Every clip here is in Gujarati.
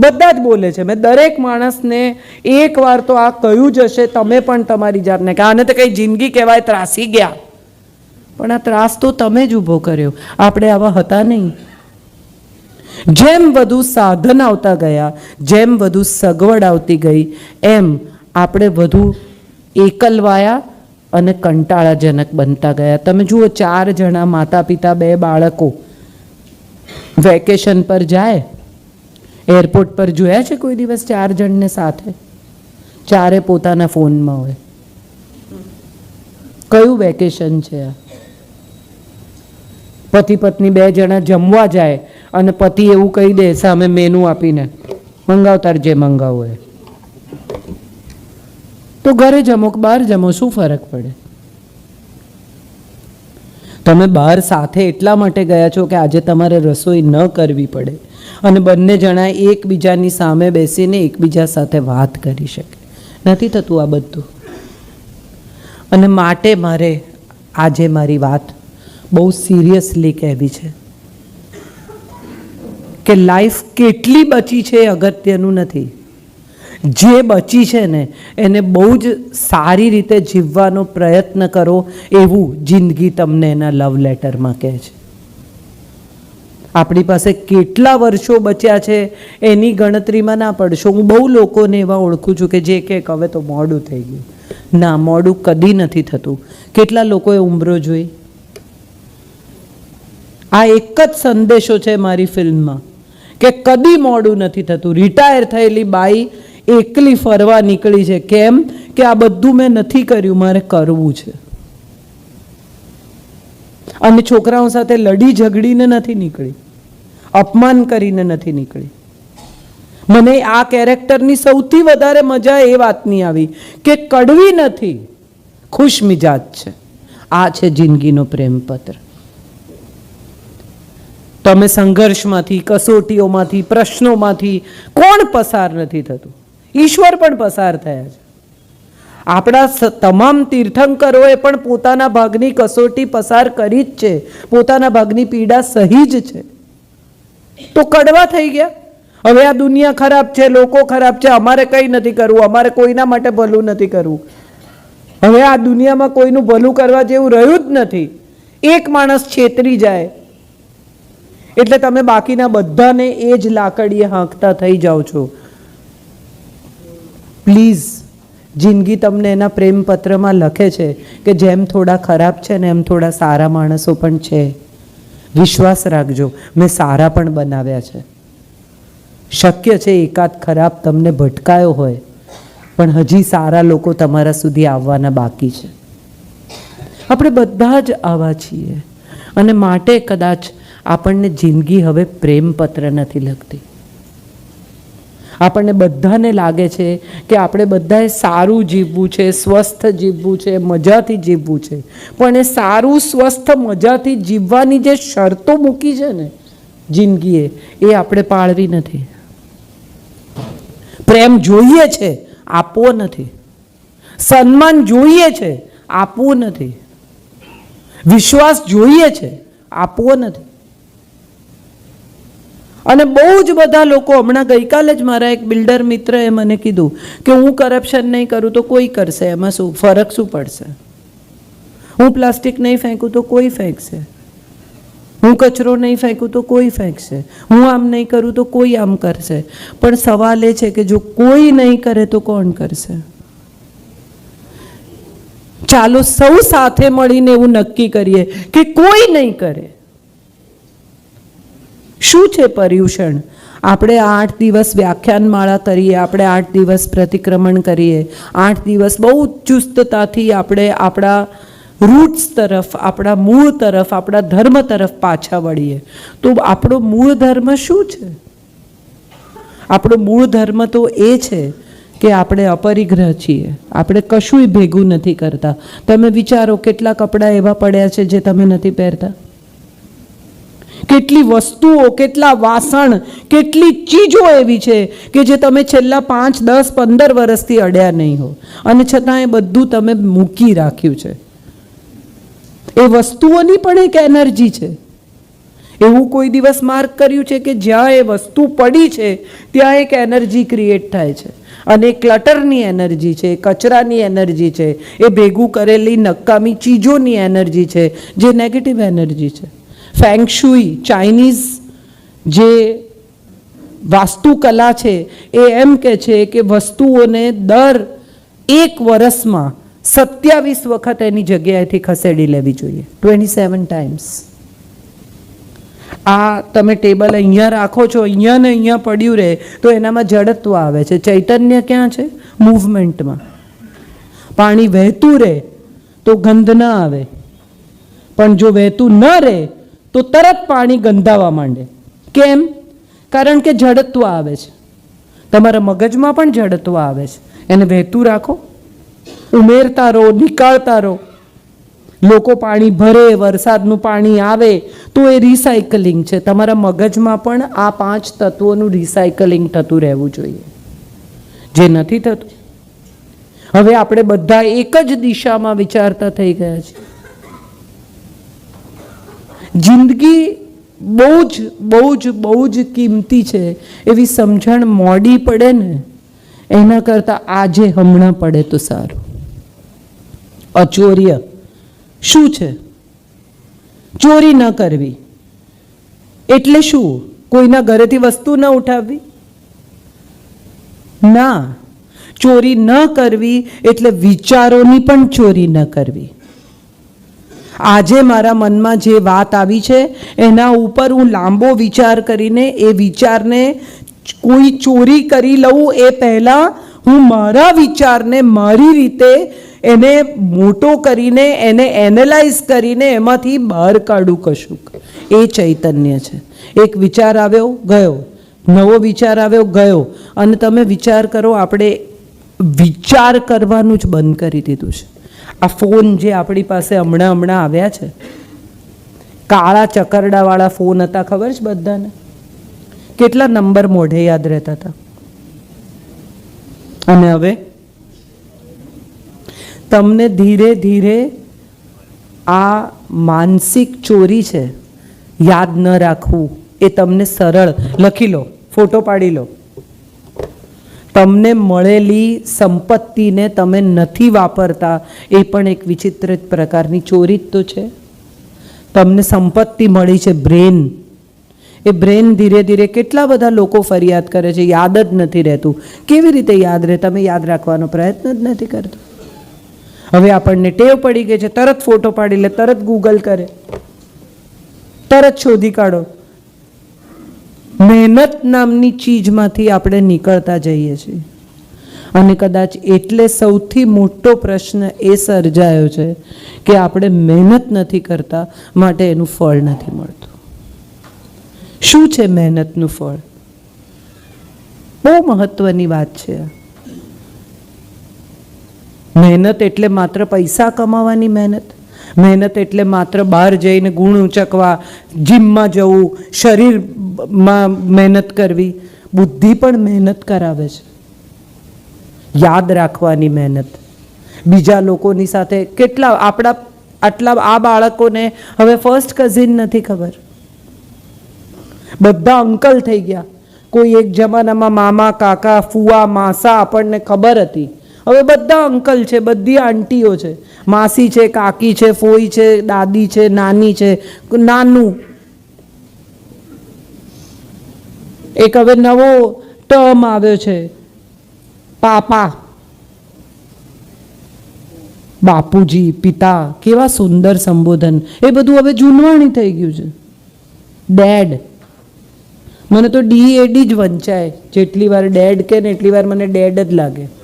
બધા જ બોલે છે. મેં દરેક માણસને એક વાર તો આ કહ્યું જ હશે, તમે પણ તમારી જાતને કે આને તો કંઈ જિંદગી કહેવાય ત્રાસી ગયા. પણ આ ત્રાસ તો તમે જ ઊભો કર્યો. આપણે આવા હતા નહીં. જેમ વધુ સાધન આવતા ગયા, જેમ વધુ સગવડ આવતી ગઈ, એમ આપણે વધુ એકલવાયા અને કંટાળાજનક બનતા ગયા. તમે જુઓ, ચાર જણા માતા પિતા બે બાળકો વેકેશન પર જાય એરપોર્ટ પર જોયા છે કોઈ દિવસ ચાર જણને સાથે? ચારે પોતાના ફોનમાં હોય. કયું વેકેશન છે આ? પતિ પત્ની બે જણા જમવા જાય અને પતિ એવું કહી દે, સામે મેનુ આપીને મંગાવતાર જે મંગાવવું હોય. તો ઘરે જમો કે બહાર જમો? શું ફરક પડે? તમે બહાર સાથે એટલા માટે ગયા છો કે આજે તમારે રસોઈ ન કરવી પડે અને બંને જણા એકબીજાની સામે બેસીને એકબીજા સાથે વાત કરી શકે. નથી થતું આ બધું. અને માટે મારે આજે મારી વાત બહુ સિરિયસલી કહેવી છે. કે લાઈફ કેટલી બચી છે એ અગત્યનું નથી. જે બચી છે ને, એને બહુ જ સારી રીતે જીવવાનો પ્રયત્ન કરો એવું જિંદગી તમને એના લવ લેટરમાં કહે છે. આપણી પાસે કેટલા વર્ષો બચ્યા છે એની ગણતરીમાં ના પડશો. હું બહુ લોકોને એવા ઓળખું છું કે જે કે હવે તો મોડું થઈ ગયું. ના, મોડું કદી નથી થતું. કેટલા લોકોએ ઉંમરો જોઈ? આ એક જ સંદેશો છે મારી ફિલ્મમાં કે કદી મોડું નથી થતું. રિટાયર થયેલી બાઈ એકલી ફરવા નીકળી છે. કેમ? કે આ બધું મેં નથી કર્યું, મારે કરવું છે. અને છોકરાઓ સાથે લડી ઝઘડીને નથી નીકળી. અપમાન કરીને નથી નીકળી. મને આ કેરેક્ટરની સૌથી વધારે મજા એ વાતની આવી કે કડવી નથી, ખુશ મિજાજ છે. આ છે જિંદગીનો પ્રેમપત્ર. તમે સંઘર્ષમાંથી, કસોટીઓમાંથી, પ્રશ્નોમાંથી કોણ પસાર નથી થતું? ઈશ્વર પણ પસાર થયા છે. આપણા તમામ તીર્થંકરોએ પણ પોતાના ભાગની કસોટી પસાર કરી જ છે. પોતાના ભાગની પીડા સહી જ છે. તો કડવા થઈ ગયા. હવે આ દુનિયા ખરાબ છે, લોકો ખરાબ છે, અમારે કંઈ નથી કરવું, અમારે કોઈના માટે ભલું નથી કરવું. હવે આ દુનિયામાં કોઈનું ભલું કરવા જેવું રહ્યું જ નથી. એક માણસ છેતરી જાય. એટલે તમે બાકીના બધાને એ જ લાકડીએ હાંકતા થઈ જાઓ છો. પ્લીઝ, જિંદગી તમને એના પ્રેમપત્રમાં લખે છે કે જેમ થોડા ખરાબ છે ને એમ થોડા સારા માણસો પણ છે. વિશ્વાસ રાખજો, મેં સારા પણ બનાવ્યા છે. શક્ય છે એકાદ ખરાબ તમને ભટકાયો હોય, પણ હજી સારા લોકો તમારા સુધી આવવાના બાકી છે. આપણે બધા જ આવા છીએ અને માટે કદાચ આપણને જિંદગી હવે પ્રેમપત્ર નથી લગતી. આપણને બધાને લાગે છે કે આપણે બધાએ સારું જીવવું છે, સ્વસ્થ જીવવું છે, મજાથી જીવવું છે. પણ એ સારું, સ્વસ્થ, મજાથી જીવવાની જે શરતો મૂકી છે ને જિંદગીએ, એ આપણે પાળવી નથી. પ્રેમ જોઈએ છે, આપવો નથી. સન્માન જોઈએ છે, આપવું નથી. વિશ્વાસ જોઈએ છે, આપવો નથી. અને બહુ જ બધા લોકો, હમણાં ગઈકાલે જ મારા એક બિલ્ડર મિત્રએ મને કીધું કે હું કરપ્શન નહીં કરું તો કોઈ કરશે, એમાં શું, ફરક શું પડશે? હું પ્લાસ્ટિક નહીં ફેંકું તો કોઈ ફેંકશે? હું કચરો નહીં ફેંકું તો કોઈ ફેંકશે? હું આમ નહીં કરું તો કોઈ આમ કરશે? પણ સવાલ એ છે કે જો કોઈ નહીં કરે તો કોણ કરશે? ચાલો સૌ સાથે મળીને એવું નક્કી કરીએ કે કોઈ નહીં કરે. શું છે પર્યુષણ? આપણે આઠ દિવસ વ્યાખ્યાનમાળા કરીએ, આપણે આઠ દિવસ પ્રતિક્રમણ કરીએ, આઠ દિવસ બહુ ચુસ્તતાથી આપણે આપણા રૂટ્સ તરફ, આપણા મૂળ તરફ, આપણા ધર્મ તરફ પાછા વળીએ. તો આપણો મૂળ ધર્મ શું છે? આપણો મૂળ ધર્મ તો એ છે કે આપણે અપરિગ્રહ છીએ. આપણે કશુંય ભેગું નથી કરતા. તમે વિચારો કેટલા કપડાં એવા પડ્યા છે જે તમે નથી પહેરતા? કેટલી વસ્તુઓ, કેટલા વાસણ, કેટલી ચીજો એવી છે કે જે તમે છેલ્લા પાંચ, દસ, પંદર વર્ષથી અડ્યા નહીં હો. અને છતાં એ બધું તમે મૂકી રાખ્યું છે. એ વસ્તુઓની પણ એક એનર્જી છે. એવું કોઈ દિવસ માર્ક કર્યું છે કે જ્યાં એ વસ્તુ પડી છે, ત્યાં એક એનર્જી ક્રિએટ થાય છે. અને ક્લટરની એનર્જી છે કચરાની એનર્જી છે, એ ભેગું કરેલી નકામી ચીજોની એનર્જી છે, જે નેગેટિવ એનર્જી છે. ફેંગશુઈ ચાઇનીઝ જે વાસ્તુકલા છે, એ એમ કે છે કે વસ્તુઓને દર એક વર્ષમાં સત્યાવીસ વખત એની જગ્યાએથી ખસેડી લેવી જોઈએ. ટ્વેન્ટી સેવન ટાઈમ્સ આ તમે ટેબલ અહીંયા રાખો છો, અહીંયા ને અહીંયા પડ્યું રહે, તો એનામાં જડત્વ આવે છે. ચૈતન્ય ક્યાં છે? મૂવમેન્ટમાં પાણી વહેતું રહે, તો ગંધ ન આવે. પણ જો વહેતું ન રહે તો તરત પાણી ગંધાવા માંડે. કેમ? કારણ કે જડત્વ આવે છે. તમારા મગજમાં પણ જડત્વ આવે છે. એને વહેતું રાખો. ઉમેરતા રહો, નીકાળતા રહો. લોકો પાણી ભરે, વરસાદનું પાણી આવે, તો એ રિસાયકલિંગ છે. તમારા મગજમાં પણ આ પાંચ તત્વોનું રિસાયકલિંગ થતું રહેવું જોઈએ. જે નથી થતું. હવે આપણે બધા એક જ દિશામાં વિચારતા થઈ ગયા છે જિંદગી બહુ જ બહુ જ બહુ જ કિંમતી છે. એવી સમજણ મોડી પડે ને, એના કરતાં આજે હમણાં પડે તો સારું. અચોર્ય, શું છે? ચોરી ન કરવી. એટલે શું? કોઈના ઘરેથી વસ્તુ ન ઉઠાવવી? ના. ચોરી ન કરવી એટલે વિચારોની પણ ચોરી ન કરવી. આજે મારા મનમાં જે વાત આવી છે, એના ઉપર હું લાંબો વિચાર કરીને એ વિચારને કોઈ ચોરી કરી લઉં, એ પહેલાં હું મારા વિચારને મારી રીતે એને મોટો કરીને, એને એનાલાઇઝ કરીને એમાંથી બહાર કાઢું કશુંક. એ ચૈતન્ય છે. એક વિચાર આવ્યો, ગયો. નવો વિચાર આવ્યો, ગયો. અને તમે વિચાર કરો, આપણે વિચાર કરવાનું જ બંધ કરી દીધું છે. આ ફોન જે આપણી પાસે હમણાં હમણાં આવ્યા છે, કાળા ચકરડાવાળા ફોન હતા, ખબર છે બધાને? કેટલા નંબર મોઢે યાદ રહેતા હતા? અને હવે? તમને ધીરે ધીરે આ માનસિક ચોરી છે, યાદ ન રાખવું, એ તમને સરળ, લખી લો, ફોટો પાડી લો. તમને મળેલી સંપત્તિને તમે નથી વાપરતા, એ પણ એક વિચિત્ર પ્રકારની ચોરી જ તો છે. તમને સંપત્તિ મળી છે બ્રેન. એ બ્રેન ધીરે ધીરે કેટલા બધા લોકો ફરિયાદ કરે છે, યાદ જ નથી રહેતું. કેવી રીતે યાદ રહે? તમે યાદ રાખવાનો પ્રયત્ન જ નથી કરતો. હવે આપણને ટેવ પડી ગઈ છે, તરત ફોટો પાડી લે, તરત ગૂગલ કરે. તરત શોધી કાઢો. મહેનત નામની ચીજમાંથી આપણે નીકળતા જઈએ છીએ. અને કદાચ એટલે સૌથી મોટો પ્રશ્ન એ સર્જાયો છે કે આપણે મહેનત નથી કરતા, માટે એનું ફળ નથી મળતું. શું છે મહેનતનું ફળ? બહુ મહત્વની વાત છે. મહેનત એટલે માત્ર પૈસા કમાવાની મહેનત? મહેનત એટલે માત્ર બહાર જઈને ગુણ ઉંચકવા, જીમમાં જવું, શરીરમાં મહેનત કરવી. બુદ્ધિ પણ મહેનત કરાવે છે. યાદ રાખવાની મહેનત. બીજા લોકોની સાથે કેટલા આપણા, આટલા આ બાળકોને હવે ફર્સ્ટ કઝિન નથી ખબર. બધા અંકલ થઈ ગયા. કોઈ એક જમાનામાં મામા, કાકા, ફુવા, માસા આપણને ખબર હતી. હવે બધા અંકલ છે, બધી આંટીઓ છે. માસી છે, કાકી છે, ફોઈ છે, દાદી છે, નાની છે, નાનું. એક હવે નવો ટર્મ આવ્યો છે, પાપા. બાપુજી, પિતા, કેવા સુંદર સંબોધન. એ બધું હવે જૂનવાણી થઈ ગયું છે. ડેડ. મને તો ડી એડી જ વંચાય. જેટલી વાર ડેડ કે ને એટલી વાર મને ડેડ જ લાગે.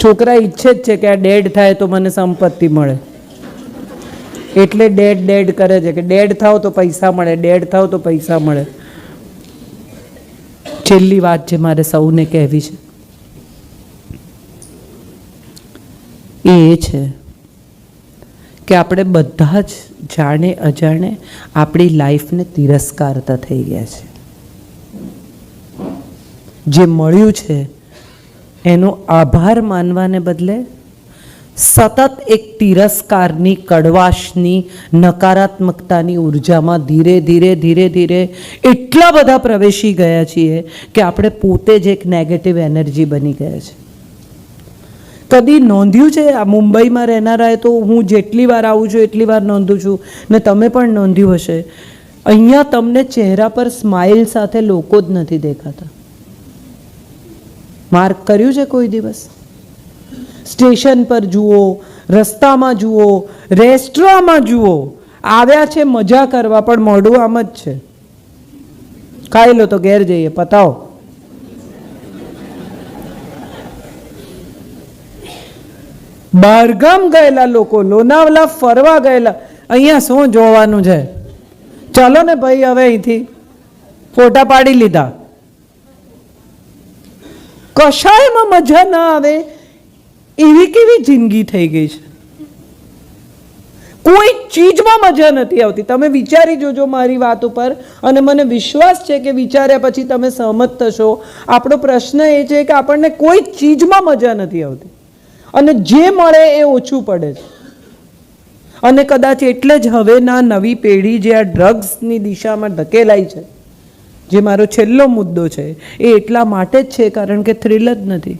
છોકરા ઈચ્છે જ છે કે આ ડેડ થાય તો મને સંપત્તિ મળે. એટલે ડેડ ડેડ કરે છે કે ડેડ થાવ તો પૈસા મળે, ડેડ થાવ તો પૈસા મળે. છેલ્લી વાત જે મારે સૌને કહેવી છે, એ એ છે કે આપણે બધા જ જાણે અજાણે આપણી લાઈફને તિરસ્કારતા થઈ ગયા છે. જે મળ્યું છે એનો આભાર માનવાને બદલે સતત એક તિરસ્કારની, કડવાશની, નકારાત્મકતાની ઉર્જામાં ધીરે ધીરે ધીરે ધીરે એટલા બધા પ્રવેશી ગયા છીએ કે આપણે પોતે જ એક નેગેટિવ એનર્જી બની ગયા છે. કદી નોંધ્યું છે, આ મુંબઈમાં રહેનારાએ તો હું જેટલી વાર આવું છું, એટલી વાર નોંધું છું, ને તમે પણ નોંધ્યું હશે. અહીંયા તમને ચહેરા પર સ્માઇલ સાથે લોકો જ નથી દેખાતા. માર્ક કર્યું છે કોઈ દિવસ? સ્ટેશન પર જુઓ, રસ્તામાં જુઓ, રેસ્ટોરાંમાં જુઓ, આવ્યા છે મજા કરવા, પણ મોઢું આમ જ છે. ખાઈ લો તો ઘેર જઈએ, પતાવો. બહારગામ ગયેલા લોકો, લોનાવલા ફરવા ગયેલા, અહીંયા શું જોવાનું છે? ચાલો ને ભાઈ, હવે અહીંથી ફોટા પાડી લીધા. કશાયમાં મજા ના આવે? એવી કેવી જિંદગી થઈ ગઈ છે? કોઈ ચીજમાં મજા નથી આવતી. તમે વિચારી જોજો મારી વાત ઉપર. અને મને વિશ્વાસ છે કે વિચાર્યા પછી તમે સહમત થશો. આપણો પ્રશ્ન એ છે કે આપણને કોઈ ચીજમાં મજા નથી આવતી. અને જે મળે એ ઓછું પડે છે. અને કદાચ એટલે જ હવેના નવી પેઢી જે આ ડ્રગ્સની દિશામાં ધકેલાઈ છે. જે મારો છેલ્લો મુદ્દો છે, એ એટલા માટે જ છે કારણ કે થ્રિલ જ નથી.